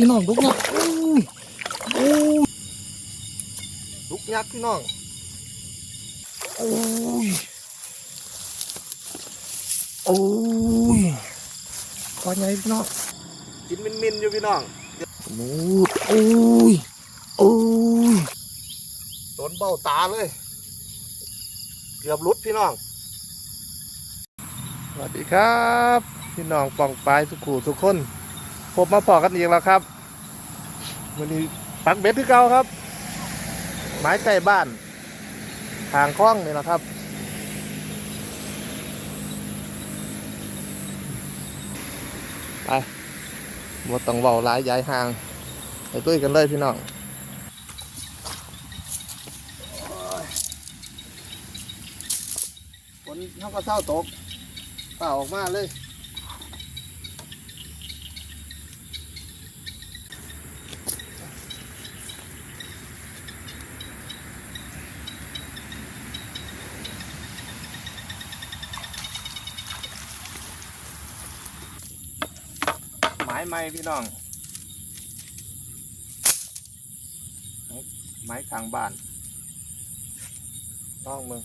พี่น้องลุกยักษ์อู้ยอู้ยลุกยักษ์พี่น้องโอ้ยโอ้ยพอไงพี่น้องกินมินๆอยู่พี่น้องโอ้ยโอ้ยโอ้ยโดนเบ้าตาเลย เกือบหลุดพี่น้อง สวัสดีครับ พี่น้องปองปลายสุขูทุกคน ผมมาพอกันอีกแล้วครับวันนี้ปักเบ็ดที่เก่าครับ ไม้ไก่บ้านทางคล้องนี่แหละครับไปหมดต้องเบาหลายย้ายห่างไปตุ้ยกันเลยพี่น้องฝนเขาก็เศร้าตกเปล่าออกมาเลย ม้ไม้พี่น้อง ไม้ทางบ้านต้องมึง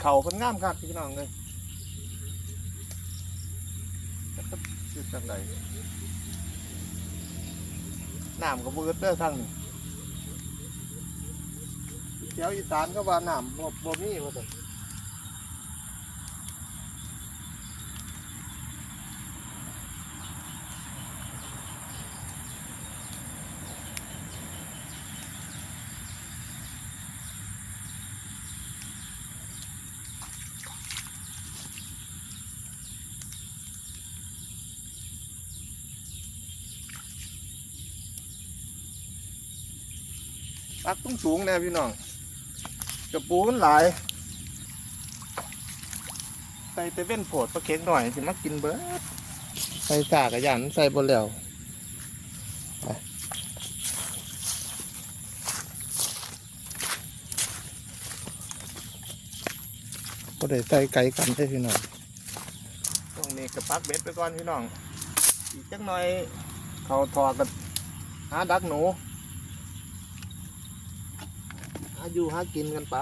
เข่าเพิ่นงามครับพี่น้องเลยจะชื่อจังไดน้ำก็บืดเด้อทางนี้ เดี๋ยวอีสานก็ว่าน้ำบ่บ่มีว่าซั่นปักต้องสูงแน่พี่น้อง กระปูมันหลาย ใส่แต่เว้นโผดปลาเค็งหน่อยสิมากินเบิดใส่สากระยันใส่บนแล้วไปก็ได้ใส่ไก่กันใช่พี่น้องตรงนี้กระปักเบ็ดไปก่อนพี่น้อง อีกจักหน่อย เขาทอกันหาดักหนู หา อยู่หากินกันไป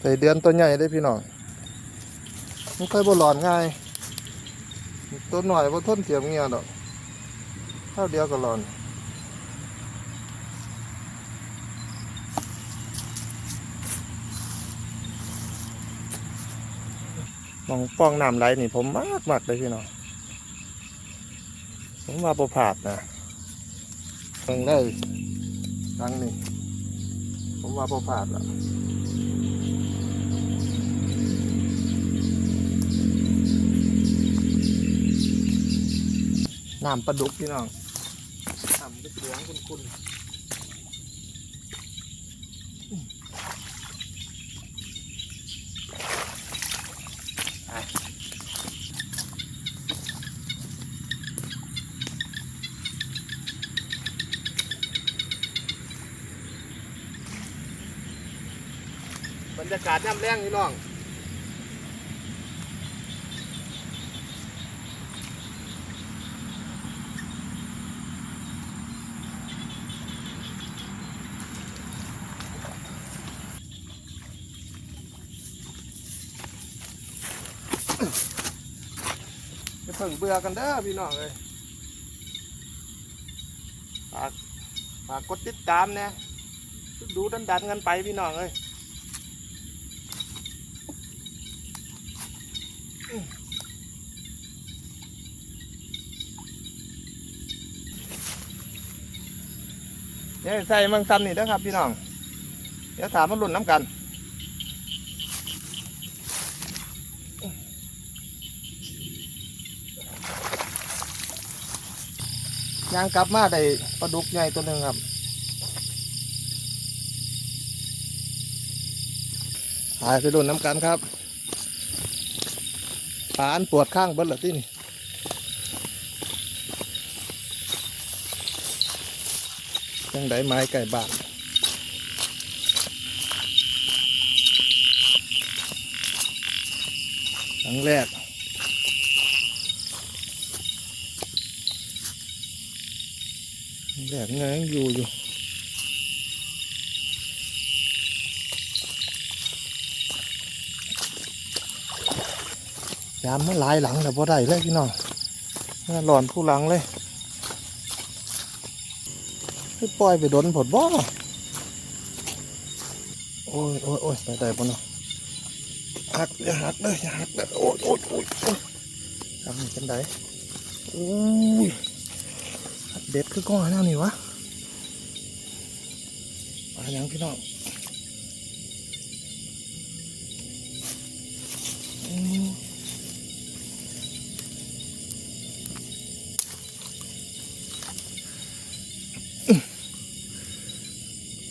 ใส่เดือนตัวใหญ่ได้พี่น้อง มันค่อยบ่ร้อนง่าย ตัวหน่อยบ่ทนเสียงเงียดอกเท่าเดียวก็ร้อนมองฟองน้ำไหลนี่ผมมากมากเลยพี่น้องผมว่าประผาดนะเพิ่งได้ครั้งนี้ผมว่าประผาดละ น้ำปลาดุกพี่น้องน้ำเหลืองๆคุณบรรยากาศย่ำแรงพี่น้อง พิ่งเบื่อกันเด้อพี่น้องเลยฝากฝากกดติดตามนี่ยดูดันดันกันไปพี่น้องเลยเดี๋ยวใส่มังซันนี่นะครับพี่น้อง เดี๋ยวถามมันหลุ่นน้ำกัน ยางกลับมาได้ปลาดุกใหญ่ตัวหนึ่งครับหายไปโดนน้ำกันครับปานปวดข้างเบิ้ลละที่นี่ยังไดไม้ไก่บ้านครั้งแรก แดดเงยยังอยู่อยู่ยามมันหลายหลังแต่พอได้เลยพี่น้องน่าหลอนผู้หลังเลยปล่อยไปโดนผดบ่โอ้ยโอ้ยโอ้ยไปได้ปะเนาะหักอย่าหักเลยอย่าหักเลยโอ้ยโอ้ยโอ้ยโอ้ยทำนี่เป็นไดโอ้ย เด็ดคือก้อนแล้วนี่วะมาอย่างพี่น้อง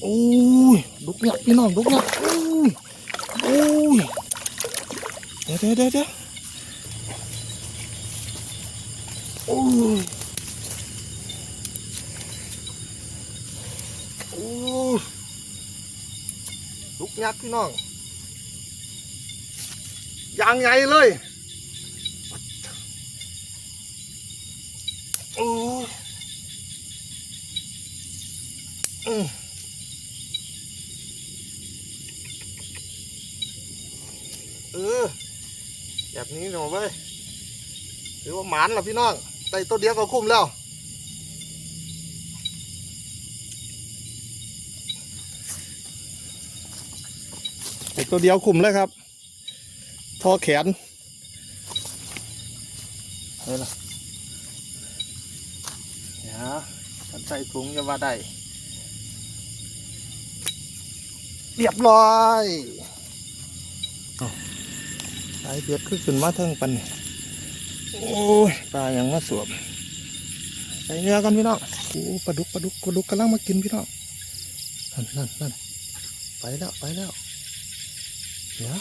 โอ้ยดุกเนี่ยพี่น้องดุกเนี่ยโอ้ยโอ้ยเดี๋ยวเดี๋ยวเดี๋ยวเดี๋ยวโอ้ย โอ้ยลุก ยักษ์พี่น้องยางใหญ่เลยโอ้อืมเออแบบนี้หนูเว้ยถือว่าหมานล้วพี่น้องได้ตัวเดียวก็คุ้มแล้ว ตัวเดียวคุมเลยครับ ทอแขนเฮ้ยล่ะเดี๋ยวฉันใส่ถุงจะว่าได้ เรียบร้อยอ้าวสายเบียดขึ้นขึ้นมาเทิงปันนี่โอ้ยปลาอย่างมาสวมใส่เนื้อกันพี่น้องโอ้ปลาดุกปลาดุกปลาดุกกำลังมากินพี่น้องนั่นนั่นนั่นไปแล้วไปแล้ว เดี๋ยว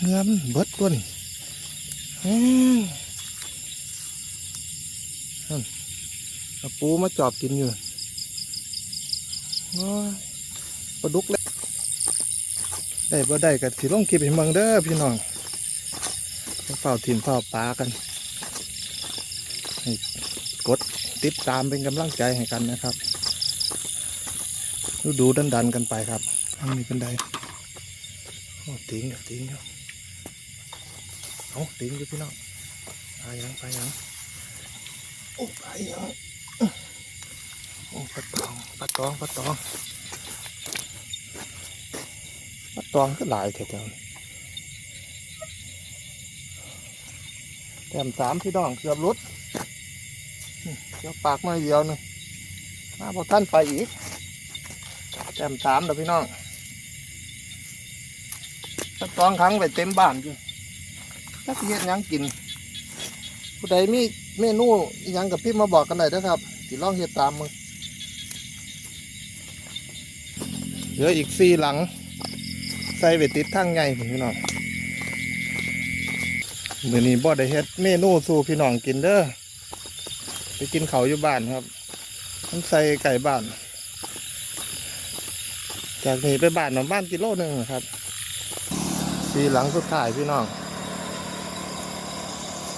เนื้อมันเบิดตัวนี่อืมนั่นเอาปูมาจอบกินอยู่โอ้ปลาดุกเลยได้บ่ได้กับสิลงคลิปให้มืองเด้อพี่น้องเฝ้าถิ่นเฝ้าปลากันให้กดติดตามเป็นกำลังใจให้กันนะครับ ดูดูดันดันๆกันไปครับ ทางนี้เป็นไดโอ้ติงอยู่ติงอยู่เอาติงอยู่พี่น้องไปยังไปยังโอ้ไปยังโอ้ปลาตองปลาตองปลาตองปลาตองก็หลายแถวๆแต้มสามพี่น้องเกือบหลุดเดี๋ยวปากมาเดียวหนึงมาพอท่านไปอีกแต้มสามเด้อพี่น้อง ถ้าตองครั้งไปเต็มบ้านอยู่ถ้าเฮ็ดหยังกิน ผู้ใดมีเมนูยังกับพี่มาบอกกันหน่อยนะครับสิลองเฮ็ดตามมึงเหลืออีกสี่หลัง ใส่ไปติดทั้งใหญ่พุ่นพี่น้องมื้อนี้บ่ได้เฮ็ดเมนูสู่พี่น้องกินเด้อไปกินเขาอยู่บ้านครับมันใส่ไก่บ้าน จากนี้ไปบ้านหนองบ้านกิโลหนึ่งครับ สีหลังสุดท้ายพี่น้อง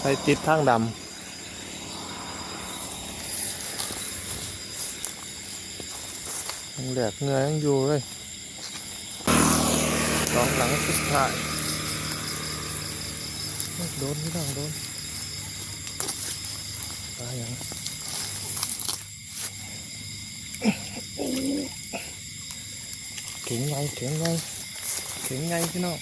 ไปติดทางดำยังแดกเงือยังอยู่เลยสองหลังสุดท้ายโดนพี่น้องโดนตายยังเข็งไงเข็งไงเข็งไงพี่น้อง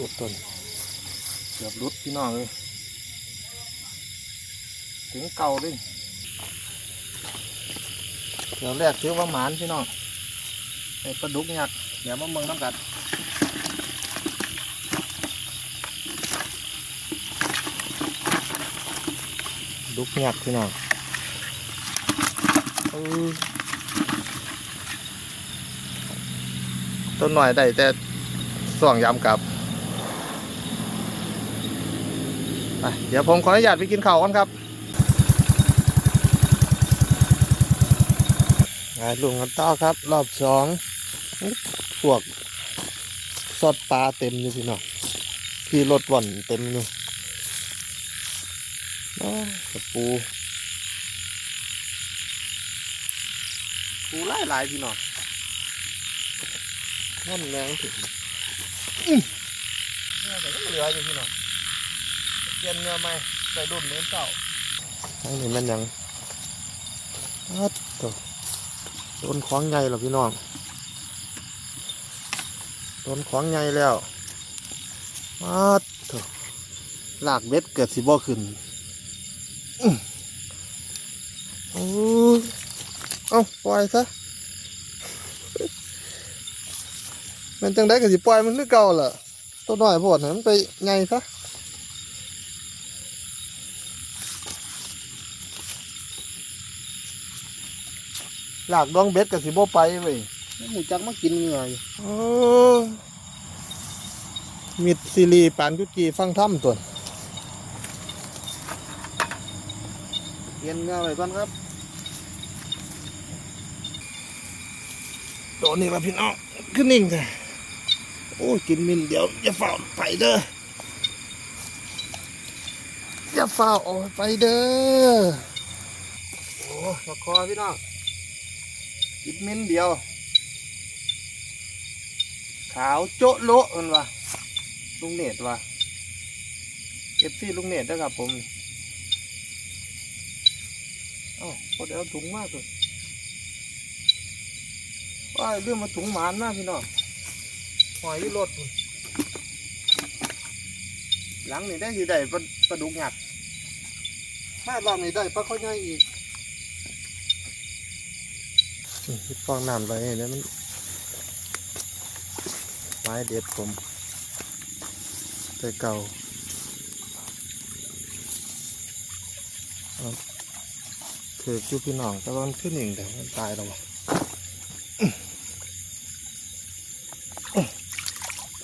อดต้นเกือบรุดพี่น้องเลยถึงเก่าดิเดี๋ยวแรกถือว่าหมานพี่น้องไอ้ปลาดุกหยักเดี๋ยวมาเมืองน้ำกัดดุกหยักพี่น้องต้นหน่อยได้แต่สว่างยามกับ เดี๋ยวผมขออนุญาตไปกินข้าวก่อนครับงานลุงกันต่อครับ รอบสองพวกสดปลาเต็มอยู่พี่น้องที่รถว่อนเต็มอยู่อ้าวกระปูปูหลายหลายๆพี่น้องนั่นแรงถึงอื้อเนี่ยแต่ก็เหลืออยู่พี่น้อง เปลี่ยนเงือไหมใส่รุ่นเนื้อเก่าอันนี้มันยังอัดตัวโดนของใหญ่หรอพี่น้องโดนของใหญ่แล้วอัดตัวลากเบ็ดเกิดสิบ่ขึ้นอื้อโอ้เอาปล่อยซะมันจังได้ก็สิปล่อยมันคือเก่าล่ะตัวน้อยโพดนะมันไปไงซะ หลากดองเบ็ดก็สิบ่ไปเว้ยหมูจักมากินเหงื่ออยู่โอ้มิดซีรีปานกุจีฟังถ้ำตัวเปลี่ยนเหงื่อไปก่อนครับตัวนี้ละพี่น้องขึ้นนิ่งเลยโอ้ยกินมินเดี๋ยวอย่าฝ่าไปเด้ออย่าฝ่าออกไปเด้อโอ้มาคอพี่น้อง กินมินเดียว ขาวโจ๊ะโละมันวะลุงเนตวะเอฟซีลุงเนตนะครับผมเอ้าพอเดี๋ยวถุงมากเลยว่าเรื่องมาถุงหมานมากพี่น้องหอยรถหลังนี่ได้สิได้ปลาปลาดุกหยัดถ้ารอบนี้ได้ปลาข้อยใหญ่อีก ฟองน้ำไปเนี่ยมันไม้เด็ดผมแต่เก่าเถือจุพี่น้องต่ว่ามันขึ้นเองแต่มันตายแล้ววะ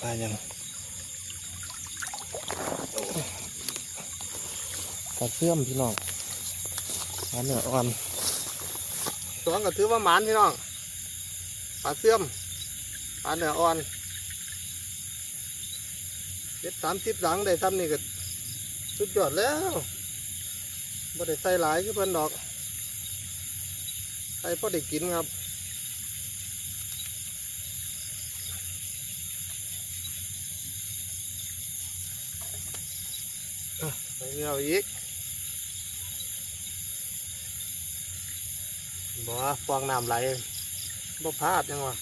ปลายังปลาเสื่อมพี่น้องปลาเนื้ออ่อน สองก็ถือว่าหมานพี่น้องปลาเสื่อมปลาเนื้ออ่อนเด็ดสามสิบหลังได้ซ้ำนี่ก็สุดยอดแล้วบ่ได้ใส่หลายคือเพิ่นดอกใส่พอได้กินครับไปเงาอีก บอกว่าฟองน้ำไหลบ่พลาดยังวะ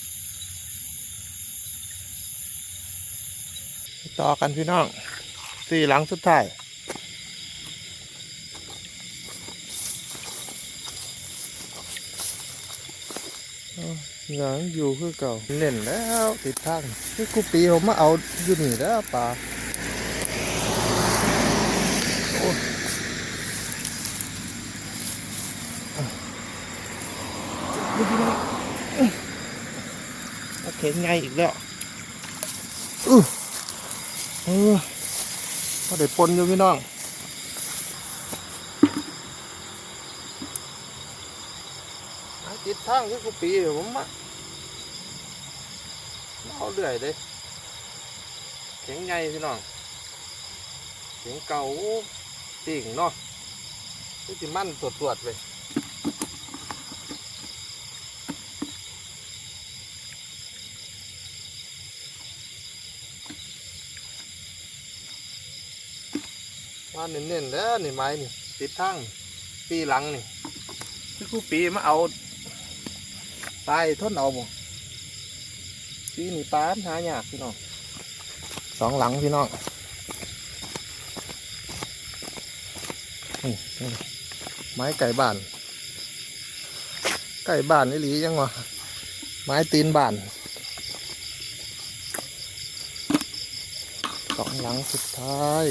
ต่อกันพี่น้องสี่หลังสุดท้ายยังอยู่คือเก่าเน่นแล้วติดทางคือกูปีผมมาเอาอยู่นี่แล้วป่า ดูพี่น้อง โอเคไงอีกแล้วอือเออก็ได้ปนอยู่พี่น้อง ติดทางคือกูปีเดี๋ยวผมมาเอาเรื่อยเลยแข็งไงพี่น้องแข็งเก่าติ่งเนาะที่มันตรวจตรวจๆไป เน้นๆแล้วนี่ไม้นี่ติดทั้งปีหลังนี่คือกูปีมาเอาปลายทนเอาบ่ปีนี่ปลาหายากพี่น้องสองหลังพี่น้องนี่นี่ไม้ไก่บ้าน ไก่บ้านนี่หลียังวะไม้ตีนบ้านสองหลังสุดท้าย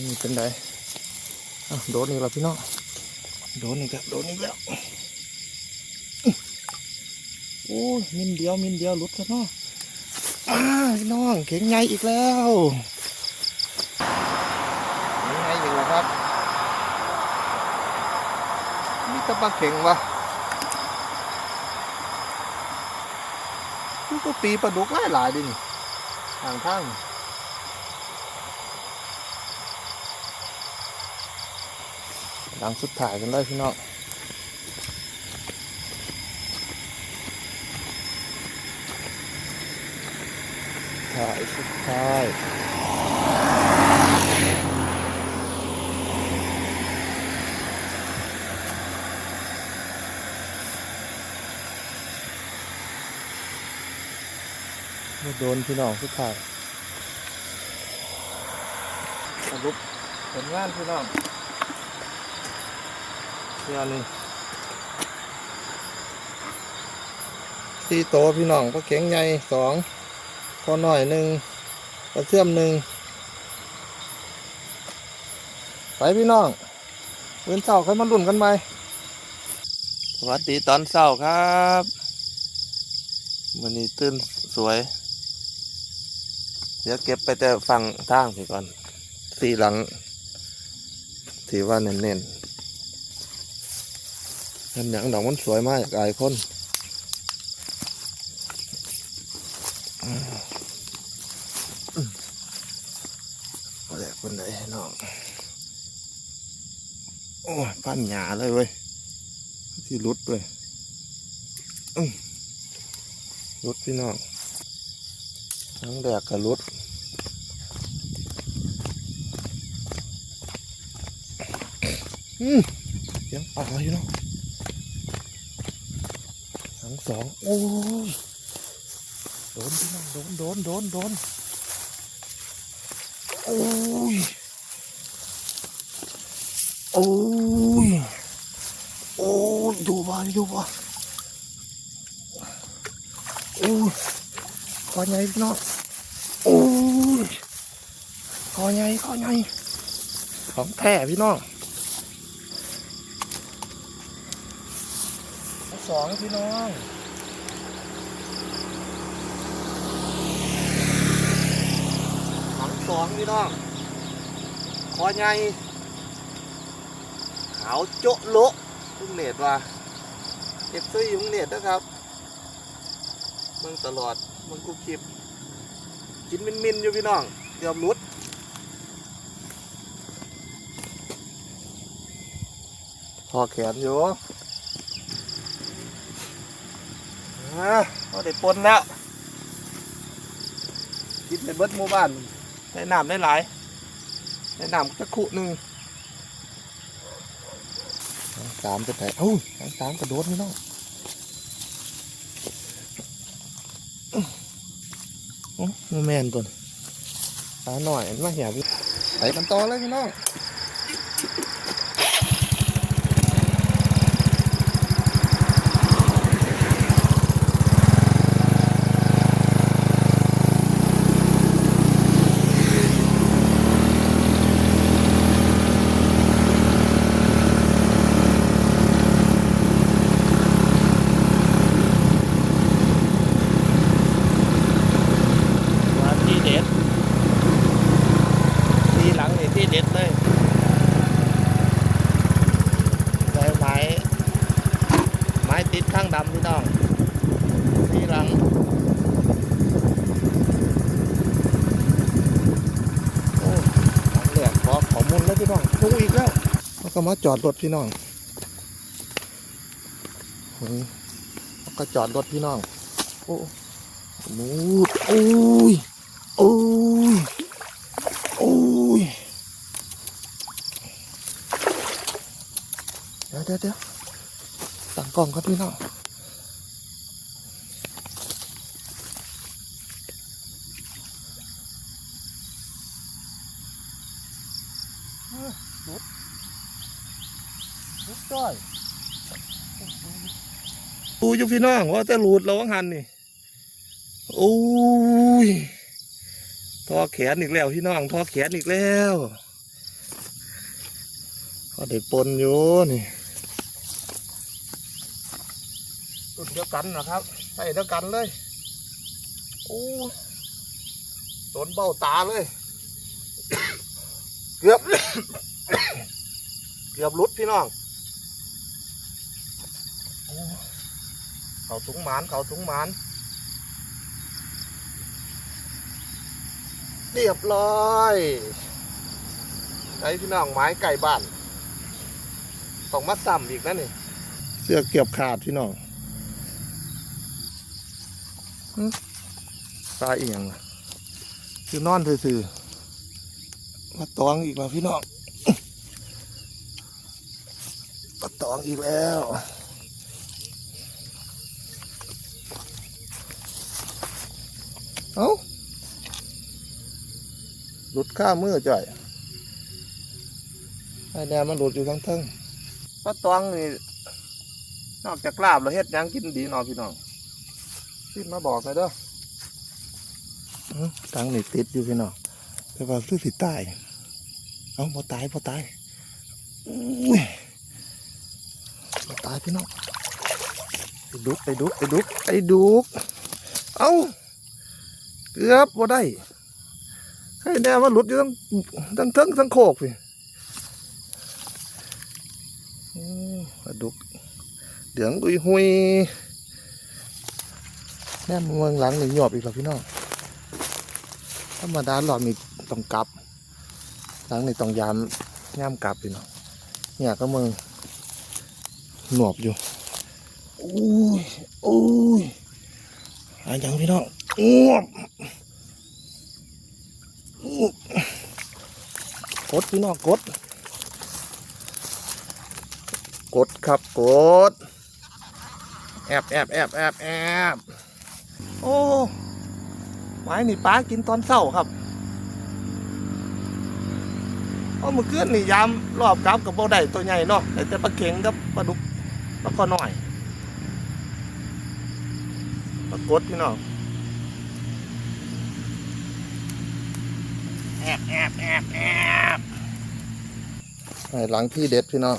นนี้เป็นไรโดนอีกแล้วพี่น้อง โดนอีกแล้วโดนอีกแล้ว โอ้ยมินเดียวมินเดียวหลุดกันเนาะอ้าพี่น้องเข็งไงอีกแล้วเข็งไงอีกแล้วครับ นี่จะปลาเข็งวะนี่ก็ปีปลาดุกหลายหลายๆดินี่ทางข้าง หลังสุดถ่ายกันเลยพี่น้องถ่ายสุดท้ายม่โดนพี่น้องสุดท้ายสรุปผลงานพี่น้อง เที่ยวนี้สี่โตวพี่น้องก็เข็งใหญ่สองพอหน่อยหนึ่งกระเทียมหนึ่งไปพี่น้องเว้นเสาค่อยมาลุ่นกันไหมสวัสดีตอนเช้าครับวันนี้ตื่นสวย เดี๋ยวเก็บไปแต่ฟังทางพี่ก่อน สี่หลังถือว่าเน้นๆ เน้นอย่างดอกมันสวยมากหลายคนอืมอืมเอาแหละคนไหนน้องโอ้ยปั้นหยาเลยเว้ย ที่รุดเว้ยรุดพี่น้อง ทั้งแดกกับรุดอืมเสียงปลาอยู่เนาะทั้ งสองโอ้ยโดนพี่น้องโดนโดนโดนโดนโอ้ยโอ้ยโอ้ยดูบ้านดูบ้านโอ้ยคอใหญ่พี่น้องโอ้ยคอใหญ่คอใหญ่ของแท้พี่น้อง สองพี่น้องหลังสองพี่น้อง คอใหญ่ขาวโจะโละลุงเนตว่าเอฟซีลุงเนตนะครับเมืองตลอดเมืองกุคลิปกินมินมินอยู่พี่น้องเกือบหลุดพอแขนอยู่ อ่าพอได้ปนแล้วกินเป็นเบิดหมู่บ้านได้น้ำได้หลายได้น้ำจะขุหนึ่งสามจะไหนเอ้าสามกระโดดนี่น้องอ๋อโอ้โมแมนตัวนี้ตาหน่อยมาเหี่ยพี่ไปกันต่อเลยพี่น้อง ว่าที่เด็ดที่หลังนี่ที่เด็ดเลยได้ไม้ไม้ติดข้างดำพี่น้องที่หลังโอ้หลังแหลก ขอมุนแล้วพี่น้องลงอีกแล้วแล้วก็มาจอดรถพี่น้องโอ้ยแล้วก็จอดรถพี่น้อง โอ้มูดโอ้ยโอ้ยโอ้ยเดี๋ยวเดี๋ยวเดี๋ยวตั้งกล้องกันพี่น้องลุดลุดจ้อยดู อยู่พี่น้องว่าจะหลุดแล้ววังหันนี่โอ้ยทอแขนอีกแล้วพี่น้องทอแขนอีกแล้วก็ได้ปนอยู่นี่รุ่นเดียวกันนะครับใส่เดียวกันเลยโอ้โดนเบ้าตาเลย เกือบ เกือบหลุดพี่น้องโอ้ เขาถุงหมานเขาถุงหมาน เรียบร้อยไอ้พี่น้องไม้ไก่บ้านต้องมาซ้ำอีกนะนี่เสื้อเกียบขาดพี่น้องหึตายอีกอย่างล่ะคือนอนซื่อๆมาตองอีกแล้วพี่น้องมาตองอีกแล้ว เอ้าหลุดข้ามือจ่อยไอ้แนวมันหลุดอยู่ทั้งเทั้งปลาตองนี่นอกจากลาบแล้วเฮ็ดหยังกินดีเนอพี่น้องขึ้นมาบอกเลยเด้ออื้อตังนี่ติดอยู่พี่น้องแต่ว่าคือสิตาย เอ้าบ่ตายบ่ตายอุ้ยบ่ตายพี่น้องไปดุกไปดุกไปดุกไปดุก เอ้า เกือบบ่ได้ให้แน่ว่าหลุดอยู่ทั้งทั้งทั้งทั้งโคกพี่โอ้ปลาดุกเดืองอุยหุยแน่เมืองหลังหนึ่งหยอบอีกแล้วพี่น้องธรรมดาหลอดมีต้องกลับ หลังนี่ต้องยามย่ามกลับพี่น้องเนี่ยก็เมืองหนวบอยู่โอ้ยโอ้ยอันยังพี่น้องอ้ว กดพี่น้องกด กดครับกดแอบแอบแอบแอบแอบโอ้ไม้นี่ป้ากินตอนเศร้าครับเพราเมื่อคืนนี่ยามรอบกลับกับโบได้ตัวใหญ่เนาะแต่แต่ปลาเข็งกับปลาดุกแล้วก็น้อยปรากดพี่น้องแอบแอบแอบแอบ หลังที่เด็ดพี่น้อง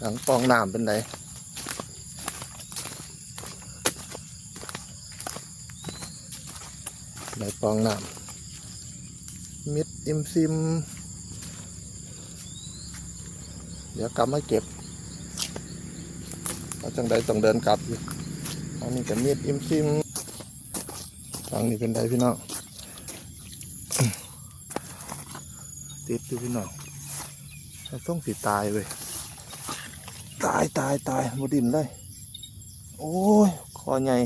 หลังปองน้ำเป็นไรไหนปองน้ำมิดอิมซิม เดี๋ยวกลับมาเก็บเอาจังใดต้องเดินกลับอยู่อันนี้ก็มิดอิมซิมหลังนี้เป็นไรพี่น้องติดอยู่พี่น้อง ต้องสิตายเว้ยตายตายตายบดินเลย โอ้ยคอใหญ่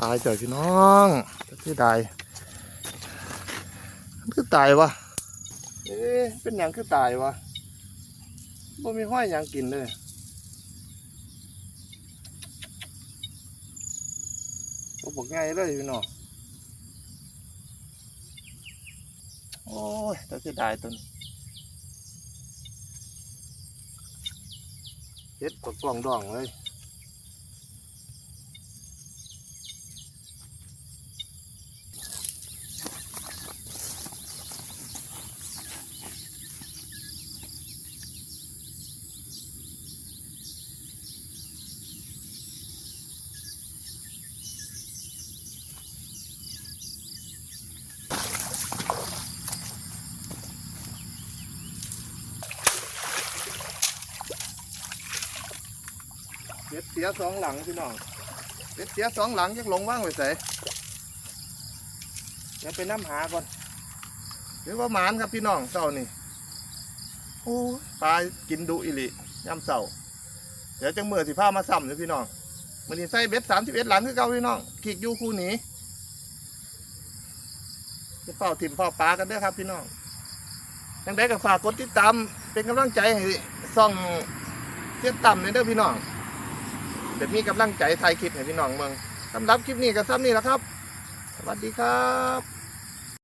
ตายจ่อพี่น้องจะคือตายคือตายวะเอ๊ะเป็นหยังคือตายวะบ่มีห้อยหยังกินเลยก็บอกง่ายเลยพี่น้องโอ้ยแต่เสียดายต้น เฮ็ดกดกล่องดองเลย เสียสองหลังพี่น้องเบ็ดเสียสองหลังยังหลงว่างไว้ใส่เดี๋ยวไปน้ำหาก่อนเดี๋ยวว่าหมานครับพี่น้องเศร้านี่โอ้ปลากินดุอิลิย่ำเศร้าเดี๋ยวจังเมื่อสิพามาซ้ำเลยพี่น้องมันนี่ใส่เบ็ดสามสิบเอ็ดหลังคือเก่าพี่น้องขีกยูคู่หนีจะเฝ้าถิ่มเฝ้าปลากันด้อครับพี่น้องยังได้ก็ฝากกดติดตามเป็นกำลังใจให้ซ่องเทียต่ำในเด้อพี่น้อง เดี๋ยวมีกำลังใจถ่ายคลิปให้พี่น้องเมืองสำหรับคลิปนี้ก็ซ้ำนี่แหละครับ สวัสดีครับ